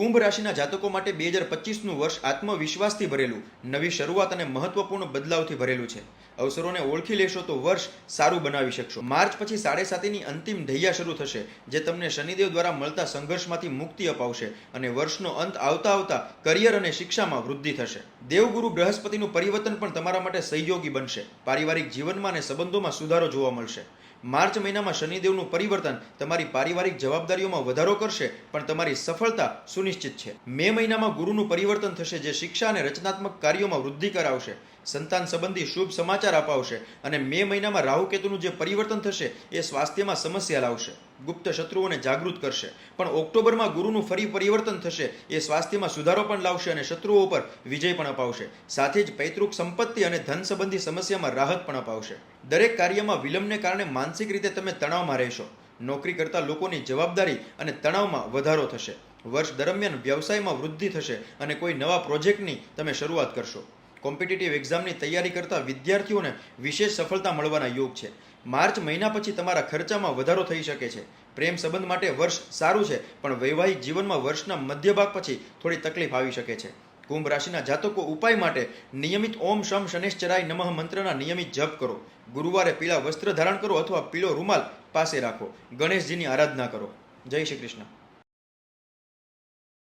કુંભ રાશિના જાતકો માટે બે હજાર પચીસનું વર્ષ આત્મવિશ્વાસથી ભરેલું, નવી શરૂઆત અને મહત્વપૂર્ણ બદલાવથી ભરેલું છે. અવસરોને ઓળખી લેશો તો વર્ષ સારું બનાવી શકશો. માર્ચ પછી સાડે અંતિમ ધૈયા શરૂ થશે, જે તમને શનિદેવ દ્વારા મળતા સંઘર્ષમાંથી મુક્તિ અપાવશે અને વર્ષનો અંત આવતા આવતા કરિયર અને શિક્ષામાં વૃદ્ધિ થશે. દેવગુરુ બૃહસ્પતિનું પરિવર્તન પણ તમારા માટે સહયોગી બનશે. પારિવારિક જીવનમાં અને સંબંધોમાં સુધારો જોવા મળશે. માર્ચ મહિનામાં શનિદેવનું પરિવર્તન તમારી પારિવારિક જવાબદારીઓમાં વધારો કરશે, પણ તમારી સફળતા સુનિશ્ચિત છે. મે મહિનામાં ગુરુનું પરિવર્તન થશે જે શિક્ષા અને રચનાત્મક કાર્યોમાં વૃદ્ધિ કરાવશે, સંતાન સંબંધી શુભ સમાચાર અપાવશે અને મે મહિનામાં રાહુકેતુનું જે પરિવર્તન થશે એ સ્વાસ્થ્યમાં સમસ્યા લાવશે, ગુપ્ત શત્રુઓને જાગૃત કરશે. પણ ઓક્ટોબરમાં ગુરુનું ફરી પરિવર્તન થશે એ સ્વાસ્થ્યમાં સુધારો પણ લાવશે અને શત્રુઓ પર વિજય પણ અપાવશે. સાથે જ પૈતૃક સંપત્તિ અને ધન સંબંધી સમસ્યામાં રાહત પણ અપાવશે. દરેક કાર્યમાં વિલંબને કારણે માનસિક રીતે તમે તણાવમાં રહેશો. નોકરી કરતા લોકોની જવાબદારી અને તણાવમાં વધારો થશે. વર્ષ દરમિયાન વ્યવસાયમાં વૃદ્ધિ થશે અને કોઈ નવા પ્રોજેક્ટની તમે શરૂઆત કરશો. કોમ્પિટિટિવ એક્ઝામની તૈયારી કરતા વિદ્યાર્થીઓને વિશેષ સફળતા મળવાના યોગ છે. માર્ચ મહિના પછી તમારા ખર્ચામાં વધારો થઈ શકે છે. પ્રેમ સંબંધ માટે વર્ષ સારું છે, પણ વૈવાહિક જીવનમાં વર્ષના મધ્ય ભાગ પછી થોડી તકલીફ આવી શકે છે. કુંભ રાશિના જાતકો ઉપાય માટે નિયમિત ઓમ શમ શનેશ્ચરાય નમઃ મંત્રના નિયમિત જપ કરો. ગુરુવારે પીળા વસ્ત્ર ધારણ કરો અથવા પીળો રૂમાલ પાસે રાખો. ગણેશજીની આરાધના કરો. જય શ્રી કૃષ્ણ.